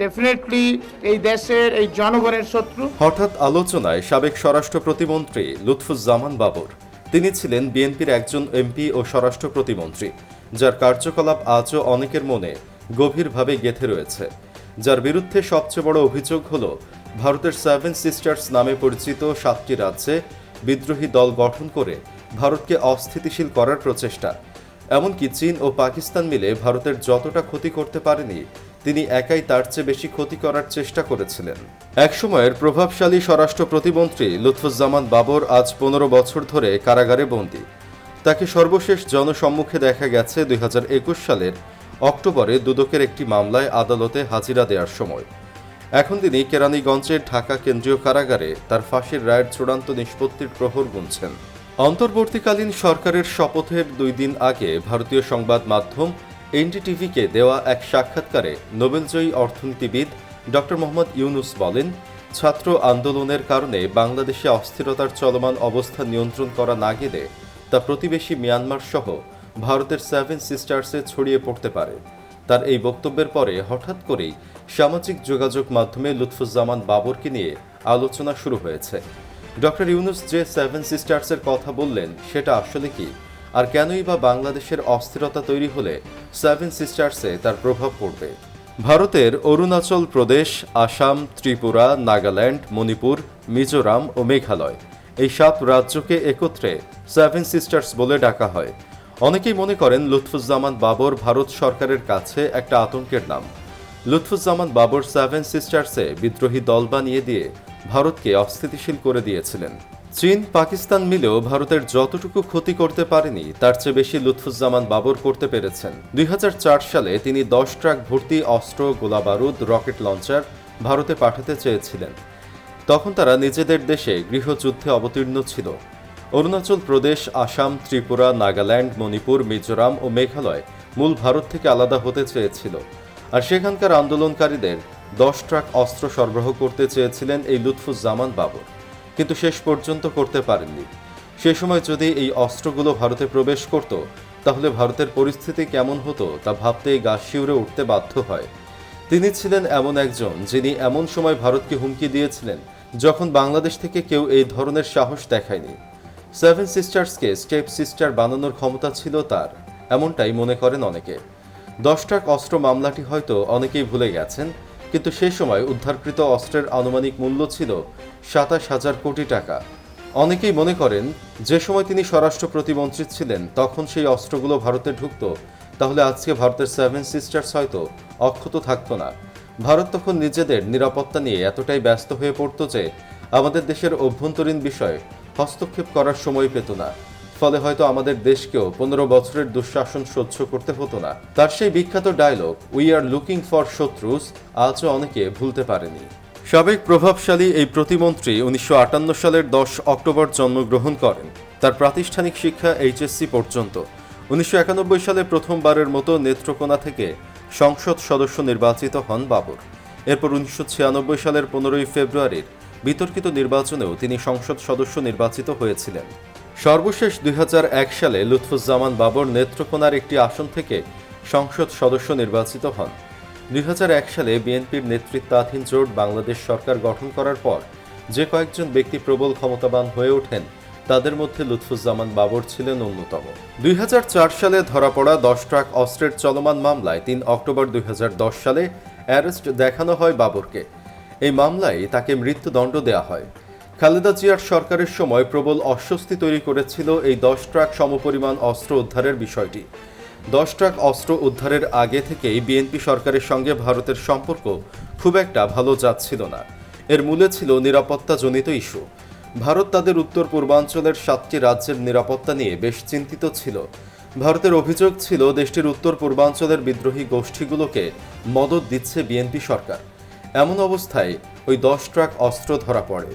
Definitely এই দেশের, এই জনগণের শত্রু। হঠাৎ আলোচনায় সাবেক স্বরাষ্ট্র প্রতিমন্ত্রী লুৎফুজ্জামান বাবর। তিনি ছিলেন বিএনপির একজন এমপি ও স্বরাষ্ট্র প্রতিমন্ত্রী, যার কার্যকলাপ আজও অনেকের মনে গভীরভাবে গেঁথে রয়েছে। যার বিরুদ্ধে সবচেয়ে বড় অভিযোগ হল ভারতের সেভেন সিস্টার্স নামে পরিচিত সাতটি রাজ্যে বিদ্রোহী দল গঠন করে ভারতকে অস্থিতিশীল করার প্রচেষ্টা। এমনকি চীন ও পাকিস্তান মিলে ভারতের যতটা ক্ষতি করতে পারেনি তিনি একাই তার চেয়ে বেশি ক্ষতি করার চেষ্টা করেছিলেন। একসময়ের প্রভাবশালী স্বরাষ্ট্র প্রতিমন্ত্রী লুৎফুজ্জামান বাবর আজ পনেরো বছর ধরে কারাগারে বন্দী। তাকে সর্বশেষ জনসম্মুখে দেখা গেছে দুই হাজার একুশ সালের অক্টোবরে দুদকের একটি মামলায় আদালতে হাজিরা দেওয়ার সময়। এখন তিনি কেরানীগঞ্জের ঢাকা কেন্দ্রীয় কারাগারে তার ফাঁসির রায়ের চূড়ান্ত নিষ্পত্তির প্রহর গুনছেন। অন্তর্বর্তীকালীন সরকারের শপথের দুই দিন আগে ভারতীয় সংবাদ মাধ্যম এনডিটিভিকে দেওয়া এক সাক্ষাৎকারে নোবেলজয়ী অর্থনীতিবিদ ডক্টর মোহাম্মদ ইউনুস বলেন, ছাত্র আন্দোলনের কারণে বাংলাদেশে অস্থিরতার চলমান অবস্থা নিয়ন্ত্রণ করা না গেলে তা প্রতিবেশী মিয়ানমার সহ ভারতের সেভেন সিস্টার্সে ছড়িয়ে পড়তে পারে। তার এই বক্তব্যের পরে হঠাৎ করেই সামাজিক যোগাযোগ মাধ্যমে লুৎফুজ্জামান বাবরকে নিয়ে আলোচনা শুরু হয়েছে। ডক্টর ইউনুস যে সেভেন সিস্টার্সের কথা বললেন, সেটা আসলে কি? আর কেনই বা বাংলাদেশের অস্থিরতা তৈরি হলে সেভেন সিস্টার্সে তার প্রভাব পড়বে। ভারতের অরুণাচল প্রদেশ, আসাম, ত্রিপুরা, নাগাল্যান্ড, মণিপুর, মিজোরাম ও মেঘালয় এই সাত রাজ্যকে একত্রে সেভেন সিস্টার্স বলে ডাকা হয়। অনেকেই মনে করেন লুৎফুজ্জামান বাবর ভারত সরকারের কাছে একটা আতঙ্কের নাম। লুৎফুজ্জামান বাবর সেভেন সিস্টার্সে বিদ্রোহী দল বানিয়ে দিয়ে ভারতকে অস্থিতিশীল করে দিয়েছিলেন। চীন, পাকিস্তান মিলেও ভারতের যতটুকু ক্ষতি করতে পারেনি, তার চেয়ে বেশি লুৎফুজ্জামান বাবর করতে পেরেছেন। দুই হাজার চার সালে তিনি দশ ট্রাক ভর্তি অস্ত্র, গোলাবারুদ, রকেট লঞ্চার ভারতে পাঠাতে চেয়েছিলেন। তখন তারা নিজেদের দেশে গৃহযুদ্ধে অবতীর্ণ ছিল। অরুণাচল প্রদেশ, আসাম, ত্রিপুরা, নাগাল্যান্ড, মণিপুর, মিজোরাম ও মেঘালয় মূল ভারত থেকে আলাদা হতে চেয়েছিল। আর সেখানকার আন্দোলনকারীদের দশ ট্রাক অস্ত্র সরবরাহ করতে চেয়েছিলেন এই লুৎফুজ্জামান বাবর। কিন্তু শেষ পর্যন্ত করতে পারেননি। সে সময় যদি এই অস্ত্রগুলো ভারতে প্রবেশ করত, তাহলে ভারতের পরিস্থিতি কেমন হতো তা ভাবতেই গা শিউরে উঠতে বাধ্য হয়। তিনি ছিলেন এমন একজন যিনি এমন সময় ভারতকে হুমকি দিয়েছিলেন যখন বাংলাদেশ থেকে কেউ এই ধরনের সাহস দেখায়নি। সেভেন সিস্টার্সকে স্টেপ সিস্টার বানানোর ক্ষমতা ছিল তার, এমনটাই মনে করেন অনেকে। দশ ট্রাক অস্ত্র মামলাটি হয়তো অনেকেই ভুলে গেছেন কিন্তু সে সময় উদ্ধারকৃত অস্ত্রের আনুমানিক মূল্য ছিল সাতাশ হাজার কোটি টাকা। অনেকেই মনে করেন, যে সময় তিনি স্বরাষ্ট্র প্রতিমন্ত্রী ছিলেন, তখন সেই অস্ত্রগুলো ভারতে ঢুকত, তাহলে আজকে ভারতের সেভেন সিস্টার্স হয়তো অক্ষত থাকতো না। ভারত তখন নিজেদের নিরাপত্তা নিয়ে এতটাই ব্যস্ত হয়ে পড়তো যে, আমাদের দেশের অভ্যন্তরীণ বিষয়ে হস্তক্ষেপ করার সময় পেত না। ফলে হয়তো আমাদের দেশকেও পনেরো বছরের দুঃশাসন সহ্য করতে হতো না। তার সেই বিখ্যাত dialogue we are looking for শত্রুস আজও অনেকে ভুলতে পারেনি। সাবেক প্রভাবশালী এই প্রতিমন্ত্রী উনিশশো আটান্ন সালের দশ অক্টোবর জন্মগ্রহণ করেন। তার প্রাতিষ্ঠানিক শিক্ষা এইচএসসি পর্যন্ত। উনিশশো একানব্বই সালে প্রথমবারের মতো নেত্রকোনা থেকে সংসদ সদস্য নির্বাচিত হন বাবর। এরপর উনিশশো ছিয়ানব্বই সালের পনেরোই ফেব্রুয়ারির বিতর্কিত নির্বাচনেও তিনি সংসদ সদস্য নির্বাচিত হয়েছিলেন। সর্বশেষ দুই হাজার এক সালে লুৎফুজ্জামান বাবর নেত্রকোনার একটি আসন থেকে সংসদ সদস্য নির্বাচিত হন। দুই হাজার এক সালে বিএনপির নেতৃত্বাধীন জোট বাংলাদেশ সরকার গঠন করার পর যে কয়েকজন ব্যক্তি প্রবল ক্ষমতাবান হয়ে ওঠেন, তাদের মধ্যে লুৎফুজ্জামান বাবর ছিলেন অন্যতম। দুই হাজার চার সালে ধরা পড়া দশ ট্রাক অস্ত্রের চলমান মামলায় তিন অক্টোবর দুই হাজার দশ সালে অ্যারেস্ট দেখানো হয় বাবরকে। এই মামলায় তাকে মৃত্যুদণ্ড দেওয়া হয়। খালেদা জিয়ার সরকারের সময় প্রবল অস্বস্তি তৈরি করেছিল এই দশ ট্রাক সমপরিমাণ অস্ত্র উদ্ধারের বিষয়টি। দশ ট্রাক অস্ত্র উদ্ধারের আগে থেকেই বিএনপি সরকারের সঙ্গে ভারতের সম্পর্ক খুব একটা ভালো যাচ্ছিল না। এর মূলে ছিল নিরাপত্তাজনিত ইস্যু। ভারত তাদের উত্তর পূর্বাঞ্চলের সাতটি রাজ্যের নিরাপত্তা নিয়ে বেশ চিন্তিত ছিল। ভারতের অভিযোগ ছিল দেশটির উত্তর পূর্বাঞ্চলের বিদ্রোহী গোষ্ঠীগুলোকে মদত দিচ্ছে বিএনপি সরকার। এমন অবস্থায় ওই দশ ট্রাক অস্ত্র ধরা পড়ে।